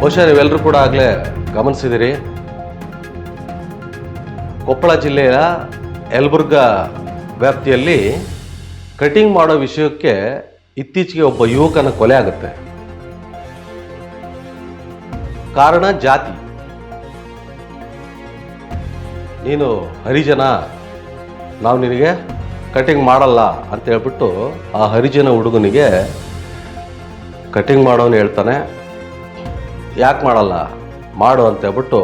ಬಹುಶಃ ನೀವೆಲ್ಲರೂ ಕೂಡ ಆಗಲೇ ಗಮನಿಸಿದಿರಿ. ಕೊಪ್ಪಳ ಜಿಲ್ಲೆಯ ಯಲಬುರ್ಗ ವ್ಯಾಪ್ತಿಯಲ್ಲಿ ಕಟಿಂಗ್ ಮಾಡೋ ವಿಷಯಕ್ಕೆ ಇತ್ತೀಚೆಗೆ ಒಬ್ಬ ಯುವಕನ ಕೊಲೆ ಆಗುತ್ತೆ. ಕಾರಣ ಜಾತಿ. ನೀನು ಹರಿಜನ, ನಾವು ನಿನಗೆ ಕಟಿಂಗ್ ಮಾಡಲ್ಲ ಅಂತ ಹೇಳ್ಬಿಟ್ಟು ಆ ಹರಿಜನ ಹುಡುಗನಿಗೆ ಕಟಿಂಗ್ ಮಾಡೋನು ಹೇಳ್ತಾನೆ, ಯಾಕೆ ಮಾಡಲ್ಲ? ಮಾಡು ಅಂತ ಹೇಳ್ಬಿಟ್ಟು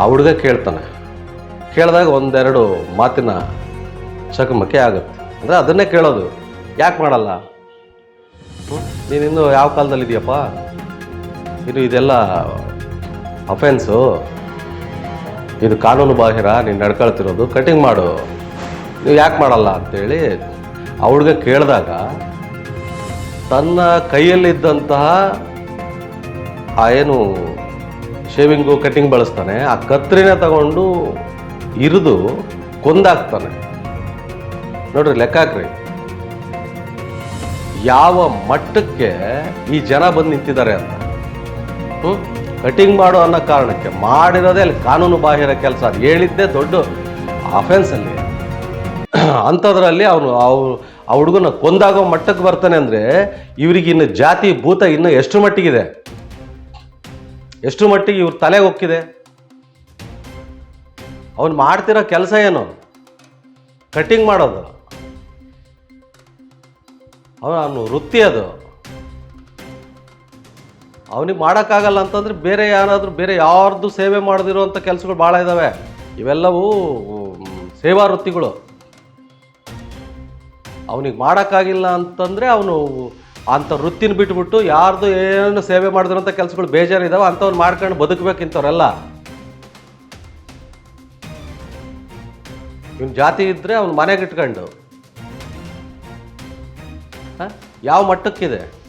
ಆ ಹುಡುಗ ಕೇಳ್ತಾನೆ. ಕೇಳಿದಾಗ ಒಂದೆರಡು ಮಾತಿನ ಚಕಮಕಿ ಆಗುತ್ತೆ. ಅಂದರೆ ಅದನ್ನೇ ಕೇಳೋದು, ಯಾಕೆ ಮಾಡಲ್ಲ? ನೀನು ನೀನಿನ್ನು ಯಾವ ಕಾಲದಲ್ಲಿ ಇದೆಯಪ್ಪ? ಇದು ಇದೆಲ್ಲ ಅಫೆನ್ಸು ಇದು ಕಾನೂನು ಬಾಹಿರ, ನೀನು ನಡ್ಕೊಳ್ತಿರೋದು, ಕಟಿಂಗ್ ಮಾಡು. ನೀವು ಯಾಕೆ ಮಾಡಲ್ಲ? ಅಂತೇಳಿ ಆ ಹುಡುಗ ಕೇಳಿದಾಗ ತನ್ನ ಕೈಯಲ್ಲಿದ್ದಂತಹ ಆ ಏನು ಶೇವಿಂಗು ಕಟ್ಟಿಂಗ್ ಬಳಸ್ತಾನೆ, ಆ ಕತ್ರಿನ ತಗೊಂಡು ಇರಿದು ಕೊಂದಾಕ್ತಾನೆ. ನೋಡ್ರಿ ಲೆಕ್ಕ ಹಾಕ್ರಿ. ಯಾವ ಮಟ್ಟಕ್ಕೆ ಈ ಜನ ಬಂದು ನಿಂತಿದ್ದಾರೆ ಅಂತ. ಹ್ಞೂ ಕಟಿಂಗ್ ಮಾಡು ಅನ್ನೋ ಕಾರಣಕ್ಕೆ, ಮಾಡಿರೋದೇ ಅಲ್ಲಿ ಕಾನೂನು ಬಾಹಿರ ಕೆಲಸ. ಅದು ಹೇಳಿದ್ದೇ ದೊಡ್ಡ ಅಫೆನ್ಸ್ ಅಲ್ಲಿ. ಅಂಥದ್ರಲ್ಲಿ ಅವನು ಅವ್ರು ಆ ಹುಡುಗನ ಕೊಂದಾಗೋ ಮಟ್ಟಕ್ಕೆ ಬರ್ತಾನೆ ಅಂದರೆ ಇವ್ರಿಗೆ ಇನ್ನು ಜಾತಿ ಭೂತ ಇನ್ನು ಎಷ್ಟು ಮಟ್ಟಿಗಿದೆ? ಎಷ್ಟು ಮಟ್ಟಿಗೆ ಇವ್ರ ತಲೆಗೆ ಹೋಗ್ತಿದೆ ಅವನು ಮಾಡ್ತಿರೋ ಕೆಲಸ ಏನು? ಕಟ್ಟಿಂಗ್ ಮಾಡೋದು. ಅವನು ವೃತ್ತಿ ಅದು. ಅವನಿಗೆ ಮಾಡೋಕ್ಕಾಗಲ್ಲ ಅಂತಂದರೆ ಬೇರೆ ಏನಾದರೂ ಬೇರೆ ಯಾರ್ದು ಸೇವೆ ಮಾಡದಿರುವಂಥ ಕೆಲಸಗಳು ಭಾಳ ಇದ್ದಾವೆ ಇವೆಲ್ಲವೂ ಸೇವಾ ವೃತ್ತಿಗಳು. ಅವನಿಗೆ ಮಾಡೋಕ್ಕಾಗಿಲ್ಲ ಅಂತಂದರೆ ಅವನು ಅಂಥ ವೃತ್ತಿನ ಬಿಟ್ಬಿಟ್ಟು ಯಾರ್ದು ಏನು ಸೇವೆ ಮಾಡಿದ್ರಂಥ ಕೆಲಸಗಳು ಬೇಜಾರಿದ್ದಾವೆ ಅಂಥವ್ನು ಮಾಡ್ಕೊಂಡು ಬದುಕಬೇಕಿಂಥವ್ರೆಲ್ಲ ಇವ್ನ ಜಾತಿ ಇದ್ದರೆ ಅವ್ನು ಮನೆಗೆ ಇಟ್ಕೊಂಡು? ಯಾವ ಮಟ್ಟಕ್ಕಿದೆ?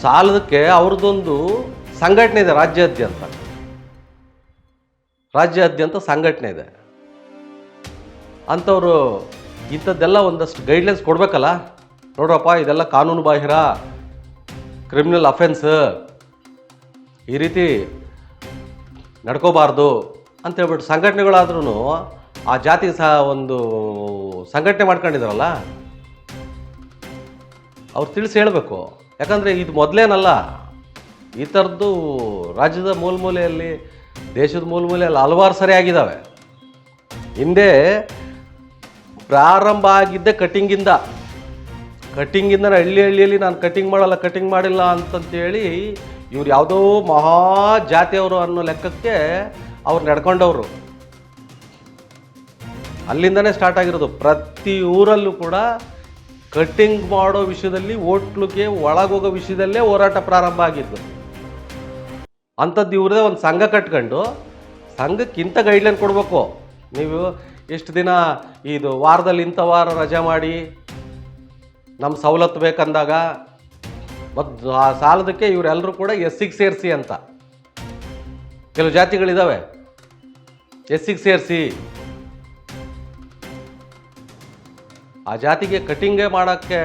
ಸಾಲದಕ್ಕೆ ಅವ್ರದ್ದೊಂದು ಸಂಘಟನೆ ಇದೆ ರಾಜ್ಯಾದ್ಯಂತ. ರಾಜ್ಯಾದ್ಯಂತ ಸಂಘಟನೆ ಇದೆ. ಅಂಥವ್ರು ಇಂಥದ್ದೆಲ್ಲ ಒಂದಷ್ಟು ಗೈಡ್ಲೈನ್ಸ್ ಕೊಡಬೇಕಲ್ಲ? ನೋಡ್ರಪ್ಪ, ಇದೆಲ್ಲ ಕಾನೂನು ಬಾಹಿರ ಕ್ರಿಮಿನಲ್ ಅಫೆನ್ಸ್ ಈ ರೀತಿ ನಡ್ಕೋಬಾರ್ದು ಅಂತ ಹೇಳ್ಬಿಟ್ಟು ಸಂಘಟನೆಗಳಾದ್ರೂ ಆ ಜಾತಿಗೆ ಸಹ ಒಂದು ಸಂಘಟನೆ ಮಾಡ್ಕೊಂಡಿದಾರಲ್ಲ? ಅವ್ರು ತಿಳಿಸಿ ಹೇಳಬೇಕು. ಯಾಕಂದರೆ ಇದು ಮೊದಲೇನಲ್ಲ, ಈ ಥರದ್ದು ರಾಜ್ಯದ ಮೂಲಮೂಲೆಯಲ್ಲಿ, ದೇಶದ ಮೂಲಮೂಲೆಯಲ್ಲಿ ಹಲವಾರು ಸರಿ ಆಗಿದ್ದಾವೆ ಹಿಂದೆ ಪ್ರಾರಂಭ ಆಗಿದ್ದೆ ಕಟಿಂಗಿಂದ. ಕಟಿಂಗಿಂದ ಹಳ್ಳಿ ಹಳ್ಳಿಯಲ್ಲಿ ನಾನು ಕಟಿಂಗ್ ಮಾಡಲ್ಲ, ಕಟಿಂಗ್ ಮಾಡಿಲ್ಲ ಅಂತಂತೇಳಿ ಇವ್ರು ಯಾವುದೋ ಮಹಾ ಜಾತಿಯವರು ಅನ್ನೋ ಲೆಕ್ಕಕ್ಕೆ ಅವ್ರು ನಡ್ಕೊಂಡವರು. ಅಲ್ಲಿಂದನೇ ಸ್ಟಾರ್ಟ್ ಆಗಿರೋದು. ಪ್ರತಿ ಊರಲ್ಲೂ ಕೂಡ ಕಟ್ಟಿಂಗ್ ಮಾಡೋ ವಿಷಯದಲ್ಲಿ, ಹೋಟ್ಲಿಗೆ ಒಳಗೋಗೋ ವಿಷಯದಲ್ಲೇ ಹೋರಾಟ ಪ್ರಾರಂಭ ಆಗಿದ್ದು. ಅಂಥದ್ದು ಇವ್ರದೇ ಒಂದು ಸಂಘ ಕಟ್ಕೊಂಡು, ಸಂಘಕ್ಕಿಂತ ಗೈಡ್ಲೈನ್ ಕೊಡಬೇಕು. ನೀವು ಎಷ್ಟು ದಿನ ಇದು ವಾರದಲ್ಲಿ ಇಂಥ ವಾರ ರಜೆ ಮಾಡಿ ನಮ್ಮ ಸವಲತ್ತು ಬೇಕಂದಾಗ ಮತ್ತು ಆ ಸಾಲದಕ್ಕೆ ಇವರೆಲ್ಲರೂ ಕೂಡ ಎಸ್ಸಿಗೆ ಸೇರಿಸಿ ಅಂತ. ಕೆಲವು ಜಾತಿಗಳಿದ್ದಾವೆ ಎಸ್ಸಿಗೆ ಸೇರಿಸಿ. ಆ ಜಾತಿಗೆ ಕಟಿಂಗೇ ಮಾಡೋಕ್ಕೆ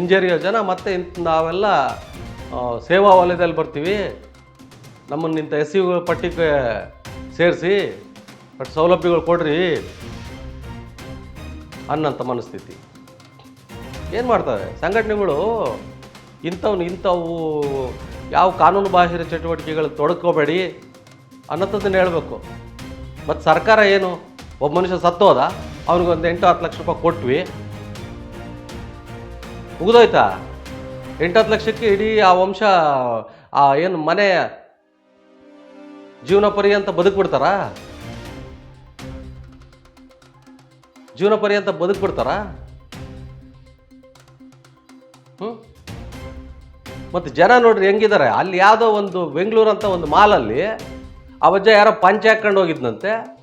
ಇಂಜರಿಯೋ ಜನ ಮತ್ತೆ ಇಂಥ ನಾವೆಲ್ಲ ಸೇವಾ ವಲಯದಲ್ಲಿ ಬರ್ತೀವಿ. ನಮ್ಮನ್ನು ಇಂಥ ಎಸ್ ಸಿ ಪಟ್ಟಿಗೆ ಸೇರಿಸಿ, ಬಟ್ ಸೌಲಭ್ಯಗಳು ಕೊಡ್ರಿ. ಅನ್ನಂಥ ಮನಸ್ಥಿತಿ. ಏನು ಮಾಡ್ತಾರೆ? ಸಂಘಟನೆಗಳು ಇಂಥವ್ನು ಇಂಥವು ಯಾವ ಕಾನೂನು ಬಾಹಿರ ಚಟುವಟಿಕೆಗಳು ತೊಡಕೋಬೇಡಿ ಅನ್ನೋದನ್ನು ಹೇಳಬೇಕು. ಮತ್ತು ಸರ್ಕಾರ ಏನು? ಒಬ್ಬ ಮನುಷ್ಯ ಸತ್ತೋದ ಅವ್ನಿಗೊಂದು ಎಂಟು ಹತ್ತು ಲಕ್ಷ ರೂಪಾಯಿ ಕೊಟ್ವಿ. ಮುಗಿದೋಯ್ತಾ? ಎಂಟು ಹತ್ತು ಲಕ್ಷಕ್ಕೆ ಇಡೀ ಆ ವಂಶ, ಆ ಏನು ಮನೆ ಜೀವನ ಪರ್ಯಂತ ಬದುಕ್ಬಿಡ್ತಾರ? ಜೀವನ ಪರ್ಯಂತ ಬದುಕ್ಬಿಡ್ತಾರ? ಹ್ಞೂ ಮತ್ತು ಜನ ನೋಡ್ರಿ ಹೆಂಗಿದ್ದಾರೆ ಅಲ್ಲಿ ಯಾವುದೋ ಒಂದು ಬೆಂಗಳೂರು ಅಂತ ಒಂದು ಮಾಲಲ್ಲಿ ಆ ವಜ್ಜ ಯಾರೋ ಪಂಚೆ ಹಾಕ್ಕೊಂಡು ಹೋಗಿದ್ನಂತೆ.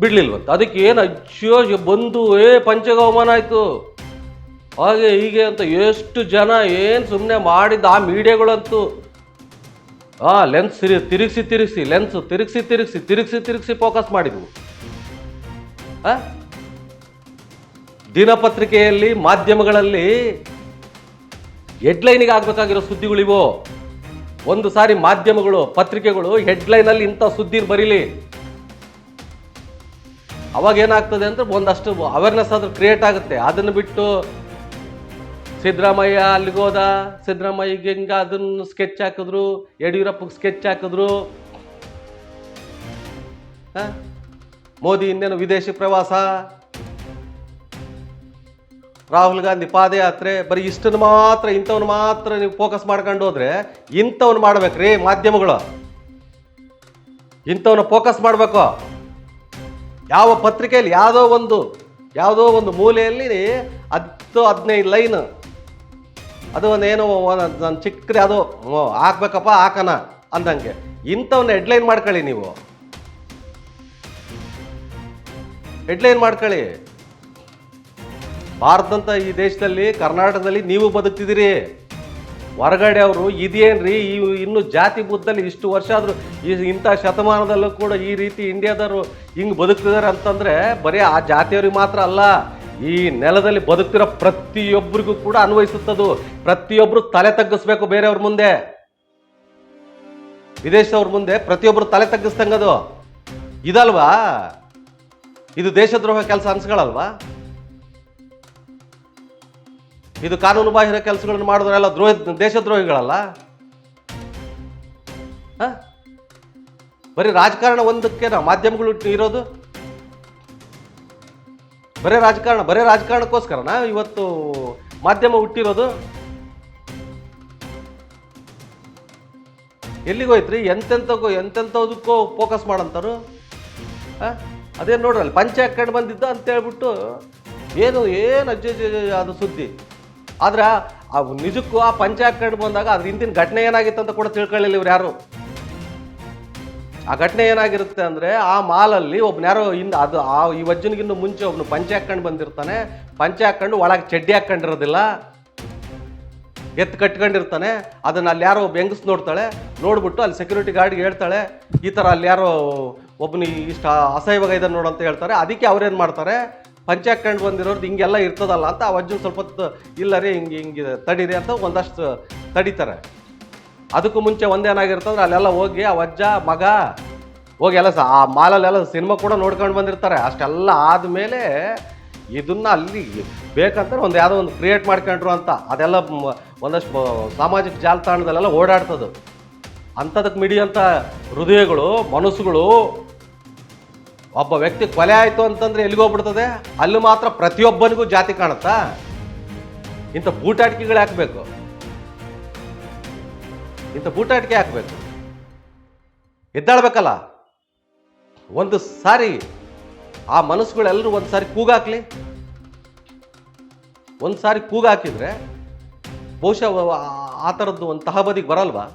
ಬಿಡ್ಲಿಲ್ವಂತ. ಅದಕ್ಕೆ ಏನು ಅಜ್ಜೋ ಬಂದು, ಏ, ಪಂಚೆಗೆ ಅವಮಾನ ಆಯಿತು. ಹಾಗೆ ಹೀಗೆ ಅಂತ ಎಷ್ಟು ಜನ ಏನು ಸುಮ್ಮನೆ ಮಾಡಿದ್ದು ಆ ಮೀಡಿಯಾಗಳಂತೂ. ಹಾಂ ಲೆನ್ಸ್ ತಿರು ತಿರುಗಿಸಿ ತಿರುಗಿಸಿ ಲೆನ್ಸ್ ತಿರುಗಿಸಿ ತಿರುಗಿಸಿ ತಿರುಗಿಸಿ ತಿರುಗಿಸಿ ಫೋಕಸ್ ಮಾಡಿದ್ವು? ದಿನಪತ್ರಿಕೆಯಲ್ಲಿ ಮಾಧ್ಯಮಗಳಲ್ಲಿ ಹೆಡ್ಲೈನಿಗೆ ಆಗಬೇಕಾಗಿರೋ ಸುದ್ದಿಗಳಿವು ಒಂದು ಸಾರಿ ಮಾಧ್ಯಮಗಳು, ಪತ್ರಿಕೆಗಳು ಹೆಡ್ಲೈನಲ್ಲಿ ಇಂಥ ಸುದ್ದಿ ಬರೀಲಿ. ಅವಾಗ ಏನಾಗ್ತದೆ ಅಂದ್ರೆ ಒಂದಷ್ಟು ಅವೇರ್ನೆಸ್ ಆದ್ರೂ ಕ್ರಿಯೇಟ್ ಆಗುತ್ತೆ. ಅದನ್ನು ಬಿಟ್ಟು ಸಿದ್ದರಾಮಯ್ಯ ಅಲ್ಲಿಗೆ ಹೋದ, ಸಿದ್ದರಾಮಯ್ಯಗೆ ಹಿಂಗ ಅದನ್ನು ಸ್ಕೆಚ್ ಹಾಕಿದ್ರು, ಯಡಿಯೂರಪ್ಪಗೆ ಸ್ಕೆಚ್ ಹಾಕಿದ್ರು? ಹ? ಮೋದಿ ಇನ್ನೇನು ವಿದೇಶಿ ಪ್ರವಾಸ? ರಾಹುಲ್ ಗಾಂಧಿ ಪಾದಯಾತ್ರೆ, ಬರೀ ಇಷ್ಟನ್ನು ಮಾತ್ರ, ಇಂಥವ್ನು ಮಾತ್ರ ನೀವು ಫೋಕಸ್ ಮಾಡ್ಕೊಂಡು ಹೋದ್ರೆ ಇಂಥವ್ನು ಮಾಡ್ಬೇಕ್ರಿ ಮಾಧ್ಯಮಗಳು. ಇಂಥವನ್ನ ಫೋಕಸ್ ಮಾಡಬೇಕು. ಯಾವ ಪತ್ರಿಕೆಯಲ್ಲಿ ಯಾವುದೋ ಒಂದು ಯಾವುದೋ ಒಂದು ಮೂಲೆಯಲ್ಲಿ ಹತ್ತು, ಹದಿನೈದು ಲೈನ್. ಅದು ಒಂದು ಏನೋ ಚಿಕ್ಕದು ಯಾವುದೋ ಹಾಕ್ಬೇಕಪ್ಪ ಹಾಕನ ಅಂದಂಗೆ. ಇಂಥವನ್ನ ಹೆಡ್ಲೈನ್ ಮಾಡ್ಕೊಳ್ಳಿ ನೀವು. ಹೆಡ್ಲೈನ್ ಮಾಡ್ಕೊಳ್ಳಿ ಭಾರತದಂಥ ಈ ದೇಶದಲ್ಲಿ, ಕರ್ನಾಟಕದಲ್ಲಿ ನೀವು ಬದುಕ್ತಿದ್ದೀರಿ. ಹೊರಗಡೆ ಅವರು ಇದೇನ್ರಿ, ಈ ಇನ್ನು ಜಾತಿ ಬುದ್ಧಲ್ಲಿ ಇಷ್ಟು ವರ್ಷ ಆದರೂ ಈ ಇಂಥ ಶತಮಾನದಲ್ಲೂ ಕೂಡ ಈ ರೀತಿ ಇಂಡಿಯಾದವರು ಹಿಂಗೆ ಬದುಕ್ತಿದ್ದಾರೆ ಅಂತಂದರೆ ಬರೀ ಆ ಜಾತಿಯವ್ರಿಗೆ ಮಾತ್ರ ಅಲ್ಲ, ಈ ನೆಲದಲ್ಲಿ ಬದುಕ್ತಿರೋ ಪ್ರತಿಯೊಬ್ಬರಿಗೂ ಕೂಡ ಅನ್ವಯಿಸುತ್ತದು. ಪ್ರತಿಯೊಬ್ಬರು ತಲೆ ತಗ್ಗಿಸ್ಬೇಕು ಬೇರೆಯವ್ರ ಮುಂದೆ. ವಿದೇಶದವ್ರ ಮುಂದೆ ಪ್ರತಿಯೊಬ್ಬರು ತಲೆ ತಗ್ಗಿಸ್ದಂಗದು. ಇದಲ್ವಾ? ಇದು ದೇಶದ್ರೋಹ ಕೆಲಸ ಅನ್ಸ್ಗಳಲ್ವಾ? ಇದು ಕಾನೂನು ಬಾಹಿರ ಕೆಲಸಗಳನ್ನು ಮಾಡಿದ್ರೆಲ್ಲ ದ್ರೋಹ, ದೇಶದ್ರೋಹಿಗಳಲ್ಲ? ಹ? ಬರೀ ರಾಜಕಾರಣ ಒಂದಕ್ಕೆ ಮಾಧ್ಯಮಗಳು ಇರೋದು? ಬರೇ ರಾಜಕಾರಣ, ಬರೇ ರಾಜಕಾರಣಕ್ಕೋಸ್ಕರನಾ ಇವತ್ತು ಮಾಧ್ಯಮ ಹುಟ್ಟಿರೋದು? ಎಲ್ಲಿಗೋಯ್ತ್ರಿ? ಎಂತೆಂಥಕ್ಕೋ ಎಂತೆಂಥದಕ್ಕೋ ಫೋಕಸ್ ಮಾಡಂತಾರು ಆ? ಅದೇನು ನೋಡ್ರಲ್ಲಿ, ಪಂಚೆ ಹಾಕೊಂಡು ಬಂದಿದ್ದ ಅಂತ ಹೇಳ್ಬಿಟ್ಟು ಏನು ಏನು ಅಜ್ಜಿ ಅದು ಸುದ್ದಿ. ಆದ್ರೆ ಆ ನಿಜಕ್ಕೂ ಆ ಪಂಚೆ ಹಾಕೊಂಡು ಬಂದಾಗ ಅದ್ರ ಹಿಂದಿನ ಘಟನೆ ಏನಾಗಿತ್ತು ಅಂತ ಕೂಡ ತಿಳ್ಕೊಳ್ಳಿಲ್ಲ ಇವ್ರು ಯಾರು. ಆ ಘಟನೆ ಏನಾಗಿರುತ್ತೆ ಅಂದ್ರೆ ಆ ಮಾಲಲ್ಲಿ ಒಬ್ನ ಯಾರೋ ಹಿಂದೆ ಅದು ಆ ಈ ವಜ್ಜನಿಗಿಂತ ಮುಂಚೆ ಒಬ್ಬನು ಪಂಚೆ ಹಾಕೊಂಡು ಬಂದಿರ್ತಾನೆ. ಪಂಚೆ ಹಾಕೊಂಡು ಒಳಗೆ ಚಡ್ಡಿ ಹಾಕೊಂಡಿರೋದಿಲ್ಲ ಎತ್ತು ಕಟ್ಕೊಂಡಿರ್ತಾನೆ. ಅದನ್ನ ಅಲ್ಲಿ ಯಾರೋ ಒಬ್ಬ ನೋಡ್ತಾಳೆ. ನೋಡ್ಬಿಟ್ಟು ಅಲ್ಲಿ ಸೆಕ್ಯೂರಿಟಿ ಗಾರ್ಡ್ಗೆ ಹೇಳ್ತಾಳೆ, ಈ ಥರ ಅಲ್ಲಿ ಯಾರೋ ಒಬ್ಬನು ಇಷ್ಟ ಅಸಹ್ಯವಾಗ ಇದನ್ನು ನೋಡು ಅಂತ ಹೇಳ್ತಾರೆ. ಅದಕ್ಕೆ ಅವ್ರೇನು ಮಾಡ್ತಾರೆ? ಪಂಚೆ ಹಾಕೊಂಡು ಬಂದಿರೋದು ಹಿಂಗೆಲ್ಲ ಇರ್ತದಲ್ಲ ಅಂತ ಅಜ್ಜನ ಸ್ವಲ್ಪ ಇಲ್ಲ ರೀ, ಹಿಂಗೆ ಹಿಂಗೆ ತಡೀರಿ ಅಂತ ಒಂದಷ್ಟು ತಡೀತಾರೆ. ಅದಕ್ಕೂ ಮುಂಚೆ ಒಂದೇನಾಗಿರ್ತಂದ್ರೆ ಅಲ್ಲೆಲ್ಲ ಹೋಗಿ ಆ ಅಜ್ಜ, ಮಗ, ಹೋಗಿ ಎಲ್ಲ ಸ- ಆ ಮಾಲಲ್ಲೆಲ್ಲ ಸಿನಿಮಾ ಕೂಡ ನೋಡ್ಕೊಂಡು ಬಂದಿರ್ತಾರೆ. ಅಷ್ಟೆಲ್ಲ ಆದಮೇಲೆ ಇದನ್ನು ಅಲ್ಲಿ ಬೇಕಂತಾರೆ ಒಂದು ಯಾವುದೋ ಒಂದು ಕ್ರಿಯೇಟ್ ಮಾಡ್ಕೊಂಡ್ರು ಅಂತ. ಅದೆಲ್ಲ ಒಂದಷ್ಟು ಸಾಮಾಜಿಕ ಜಾಲತಾಣದಲ್ಲೆಲ್ಲ ಓಡಾಡ್ತದು ಅಂಥದಕ್ಕೆ ಮಿಡಿಯಂಥ ಹೃದಯಗಳು, ಮನಸ್ಸುಗಳು, ಒಬ್ಬ ವ್ಯಕ್ತಿ ಕೊಲೆ ಆಯಿತು ಅಂತಂದ್ರೆ ಎಲ್ಲಿಗೋಗ್ಬಿಡ್ತದೆ ಅಲ್ಲಿ ಮಾತ್ರ ಪ್ರತಿಯೊಬ್ಬನಿಗೂ ಜಾತಿ ಕಾಣುತ್ತಾ? ಇಂಥ ಬೂಟಾಟಿಕೆಗಳು ಹಾಕಬೇಕು ಇಂಥ ಬೂಟಾಟಿಕೆ ಹಾಕಬೇಕು ಎದ್ದಾಳ್ಬೇಕಲ್ಲ? ಒಂದು ಸಾರಿ ಆ ಮನಸ್ಸುಗಳೆಲ್ಲರೂ ಒಂದು ಸಾರಿ ಕೂಗಾಕ್ಲಿ. ಒಂದು ಸಾರಿ ಕೂಗಾಕಿದ್ರೆ ಬಹುಶಃ ಆ- ಥರದ್ದು ಒಂದು ತಹಬದಿಗೆ ಬರಲ್ವಾ?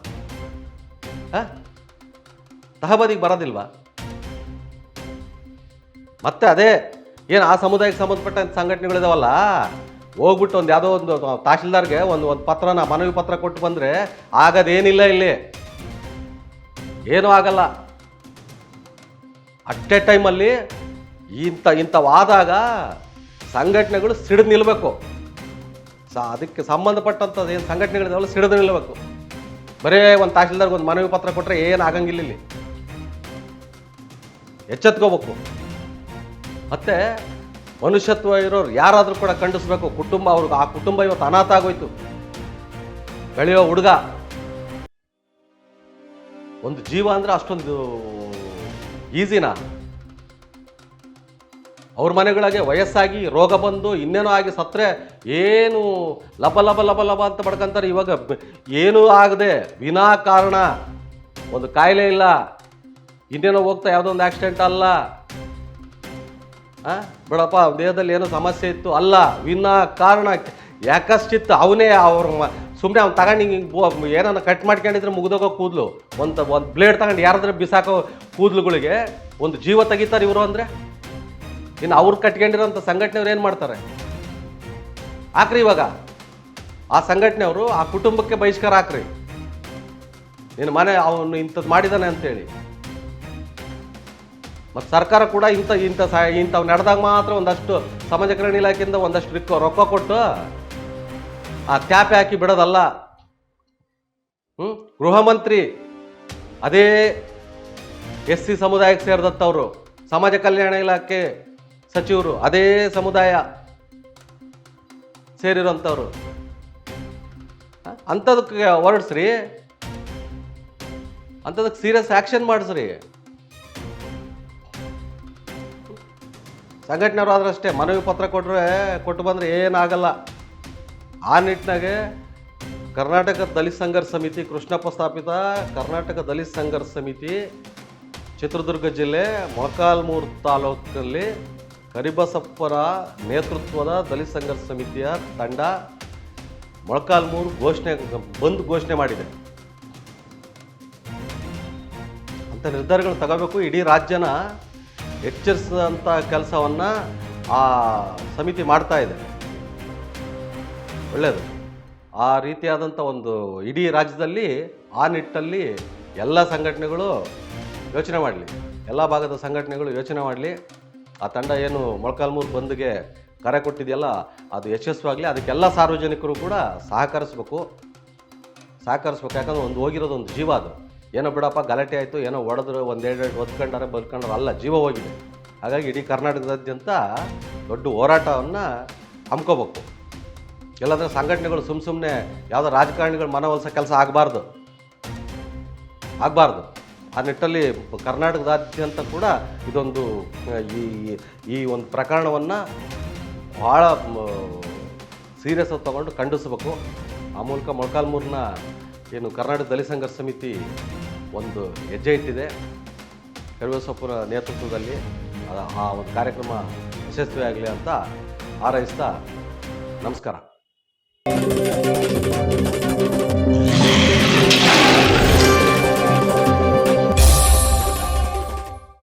ತಹಬದಿಗೆ ಬರೋದಿಲ್ವಾ? ಮತ್ತೆ ಅದೇ ಏನು ಆ ಸಮುದಾಯಕ್ಕೆ ಸಂಬಂಧಪಟ್ಟ ಸಂಘಟನೆಗಳಿದಾವಲ್ಲ, ಹೋಗ್ಬಿಟ್ಟು ಒಂದು ಯಾವುದೋ ಒಂದು ತಹಶೀಲ್ದಾರ್ಗೆ ಒಂದು ಒಂದು ಪತ್ರನ, ಮನವಿ ಪತ್ರ ಕೊಟ್ಟು ಬಂದರೆ ಆಗೋದೇನಿಲ್ಲ ಇಲ್ಲಿ. ಏನೂ ಆಗಲ್ಲ. ಅಟ್ ಎ ಟೈಮಲ್ಲಿ ಇಂಥ ಇಂಥವಾದಾಗ ಸಂಘಟನೆಗಳು ಸಿಡಿದು ನಿಲ್ಲಬೇಕು ಸ, ಅದಕ್ಕೆ ಸಂಬಂಧಪಟ್ಟಂಥದ್ದು ಏನು ಸಂಘಟನೆಗಳಿದಾವಲ್ಲ ಸಿಡಿದು ನಿಲ್ಲಬೇಕು ಬರೇ ಒಂದು ತಹಶೀಲ್ದಾರ್ಗೆ ಒಂದು ಮನವಿ ಪತ್ರ ಕೊಟ್ಟರೆ ಏನು ಆಗಂಗಿಲ್ಲ ಇಲ್ಲಿ. ಎಚ್ಚೆತ್ಕೋಬೇಕು. ಮತ್ತೆ ಮನುಷ್ಯತ್ವ ಇರೋರು ಯಾರಾದರೂ ಕೂಡ ಖಂಡಿಸ್ಬೇಕು. ಕುಟುಂಬ ಅವ್ರಿಗೆ, ಆ ಕುಟುಂಬ ಇವತ್ತು ಅನಾಥ ಆಗೋಯ್ತು. ಬೆಳೆಯೋ ಹುಡುಗ. ಒಂದು ಜೀವ ಅಂದರೆ ಅಷ್ಟೊಂದು ಈಸಿನಾ? ಅವ್ರ ಮನೆಗಳಿಗೆ ವಯಸ್ಸಾಗಿ ರೋಗ ಬಂದು ಇನ್ನೇನೋ ಆಗಿ ಸತ್ರೆ ಏನು ಲಬ ಲಬ ಲಬ ಲಬ ಅಂತ ಪಡ್ಕೊಂತಾರೆ ಇವಾಗ ಏನೂ ಆಗದೆ ವಿನಾಕಾರಣ ಒಂದು ಕಾಯಿಲೆ ಇಲ್ಲ. ಇನ್ನೇನೋ ಹೋಗ್ತಾ ಯಾವುದೋ ಒಂದು ಆಕ್ಸಿಡೆಂಟ್ ಅಲ್ಲ. ಹಾಂ ಬಿಡಪ್ಪ, ದೇಹದಲ್ಲಿ ಏನೋ ಸಮಸ್ಯೆ ಇತ್ತು ಅಲ್ಲ. ವಿನಾ ಕಾರಣ. ಯಾಕಷ್ಟಿತ್ತು? ಅವನೇ ಅವ್ರ ಸುಮ್ಮನೆ ಅವ್ನು ತಗೊಂಡು ಹಿಂಗೆ ಏನನ್ನ ಕಟ್ ಮಾಡ್ಕೊಂಡಿದ್ರೆ ಮುಗಿದೋಗೋ ಕೂದಲು. ಒಂದು ಒಂದು ಬ್ಲೇಡ್ ತಗೊಂಡು ಯಾರಾದ್ರೂ ಬಿಸಾಕೋ ಕೂದಲುಗಳಿಗೆ ಒಂದು ಜೀವ ತೆಗಿತಾರೆ ಇವರು ಅಂದರೆ? ಇನ್ನು ಅವ್ರು ಕಟ್ಕೊಂಡಿರೋಂಥ ಸಂಘಟನೆಯವ್ರು ಏನು ಮಾಡ್ತಾರೆ? ಹಾಕ್ರಿ ಇವಾಗ. ಆ ಸಂಘಟನೆಯವರು ಆ ಕುಟುಂಬಕ್ಕೆ ಬಹಿಷ್ಕಾರ ಹಾಕ್ರಿ. ನಿನ್ನ ಮನೆ ಅವನು ಇಂಥದ್ದು ಮಾಡಿದಾನೆ ಅಂತೇಳಿ. ಮತ್ತು ಸರ್ಕಾರ ಕೂಡ ಇಂಥ ಇಂಥ ಸ, ಇಂಥವು ನಡೆದಾಗ ಮಾತ್ರ ಒಂದಷ್ಟು ಸಮಾಜ ಕಲ್ಯಾಣ ಇಲಾಖೆಯಿಂದ ಒಂದಷ್ಟು ರಿಕ್, ರೊಕ್ಕ ಕೊಟ್ಟು ಆ ಕ್ಯಾಪೆ ಹಾಕಿ ಬಿಡೋದಲ್ಲ. ಹ್ಮ್? ಗೃಹ ಮಂತ್ರಿ, ಅದೇ ಎಸ್ ಸಿ ಸಮುದಾಯಕ್ಕೆ ಸೇರಿದಂಥವ್ರು ಸಮಾಜ ಕಲ್ಯಾಣ ಇಲಾಖೆ ಸಚಿವರು, ಅದೇ ಸಮುದಾಯ ಸೇರಿರೋಂಥವ್ರು? ಅಂಥದಕ್ಕೆ ಹೊರಡ್ಸ್ರಿ ಅಂಥದಕ್ಕೆ ಸೀರಿಯಸ್ ಆ್ಯಕ್ಷನ್ ಮಾಡಿಸ್ರಿ ಸಂಘಟನೆಯವರು ಆದ್ರೆ ಅಷ್ಟೇ, ಮನವಿ ಪತ್ರ ಕೊಟ್ಟರೆ ಕೊಟ್ಟು ಬಂದರೆ ಏನಾಗಲ್ಲ. ಆ ನಿಟ್ಟಿನಾಗೆ ಕರ್ನಾಟಕ ದಲಿತ ಸಂಘರ್ಷ ಸಮಿತಿ ಕೃಷ್ಣಪ್ಪ ಸ್ಥಾಪಿತ ಕರ್ನಾಟಕ ದಲಿತ ಸಂಘರ್ಷ ಸಮಿತಿ ಚಿತ್ರದುರ್ಗ ಜಿಲ್ಲೆ ಮೊಳಕಾಲ್ಮೂರು ತಾಲೂಕಲ್ಲಿ ಕರಿಬಸಪ್ಪರ ನೇತೃತ್ವದ ದಲಿತ ಸಂಘರ್ಷ ಸಮಿತಿಯ ತಂಡ ಮೊಳಕಾಲ್ಮೂರು ಘೋಷಣೆ ಬಂದ್ ಘೋಷಣೆ ಮಾಡಿದೆ. ಅಂತ ನಿರ್ಧಾರಗಳು ತಗೋಬೇಕು. ಇಡೀ ರಾಜ್ಯನ ಎಚ್ಚರಿಸಿದಂಥ ಕೆಲಸವನ್ನು ಆ ಸಮಿತಿ ಮಾಡ್ತಾ ಇದೆ. ಒಳ್ಳೆಯದು ಆ ರೀತಿಯಾದಂಥ ಒಂದು ಇಡೀ ರಾಜ್ಯದಲ್ಲಿ ಆ ನಿಟ್ಟಲ್ಲಿ ಎಲ್ಲ ಸಂಘಟನೆಗಳು ಯೋಚನೆ ಮಾಡಲಿ. ಎಲ್ಲ ಭಾಗದ ಸಂಘಟನೆಗಳು ಯೋಚನೆ ಮಾಡಲಿ. ಆ ತಂಡ ಏನು ಮೊಳಕಾಲ್ಮೂರು ಬಂದ್ಗೆ ಕರೆ ಕೊಟ್ಟಿದೆಯಲ್ಲ, ಅದು ಯಶಸ್ವಾಗಲಿ ಅದಕ್ಕೆಲ್ಲ ಸಾರ್ವಜನಿಕರು ಕೂಡ ಸಹಕರಿಸ್ಬೇಕು. ಸಹಕರಿಸ್ಬೇಕು, ಯಾಕಂದ್ರೆ ಒಂದು ಹೋಗಿರೋದು ಒಂದು ಜೀವ ಅದು. ಏನೋ ಬಿಡಪ್ಪ, ಗಲಾಟೆ ಆಯಿತು, ಏನೋ ಒಡೆದ್ರು ಒಂದೆರಡು ಹೊತ್ಕೊಂಡಾರೆ, ಬದುಕೊಂಡ್ರೆ, ಅಲ್ಲ, ಜೀವ ಹೋಗಿದೆ. ಹಾಗಾಗಿ ಇಡೀ ಕರ್ನಾಟಕದಾದ್ಯಂತ ದೊಡ್ಡ ಹೋರಾಟವನ್ನು ಹಮ್ಕೋಬೇಕು. ಇಲ್ಲಾಂದ್ರೆ ಸಂಘಟನೆಗಳು ಸುಮ್ಮ ಸುಮ್ಮನೆ ಯಾವುದೋ ರಾಜಕಾರಣಿಗಳು ಮನವೊಲಿಸೋ ಕೆಲಸ ಆಗಬಾರ್ದು. ಆಗಬಾರ್ದು. ಆ ನಿಟ್ಟಲ್ಲಿ ಕರ್ನಾಟಕದಾದ್ಯಂತ ಕೂಡ ಇದೊಂದು ಈ ಈ ಒಂದು ಪ್ರಕರಣವನ್ನು ಭಾಳ ಸೀರಿಯಸ್ ಆಗಿ ತಗೊಂಡು ಖಂಡಿಸಬೇಕು. ಆ ಮೂಲಕ ಮೊಳಕಾಲ್ಮೂರಿನ ಏನು ಕರ್ನಾಟಕ ದಲಿತ ಸಂಘರ್ಷ ಸಮಿತಿ ಒಂದು ಹೆಜ್ಜೆ ಇಟ್ಟಿದೆ. ಕರಿಬಸಪ್ಪನ ನೇತೃತ್ವದಲ್ಲಿ ಆ- ಒಂದು ಕಾರ್ಯಕ್ರಮ ಯಶಸ್ವಿಯಾಗಲಿ ಅಂತ ಹಾರೈಸ್ತಾ ನಮಸ್ಕಾರ.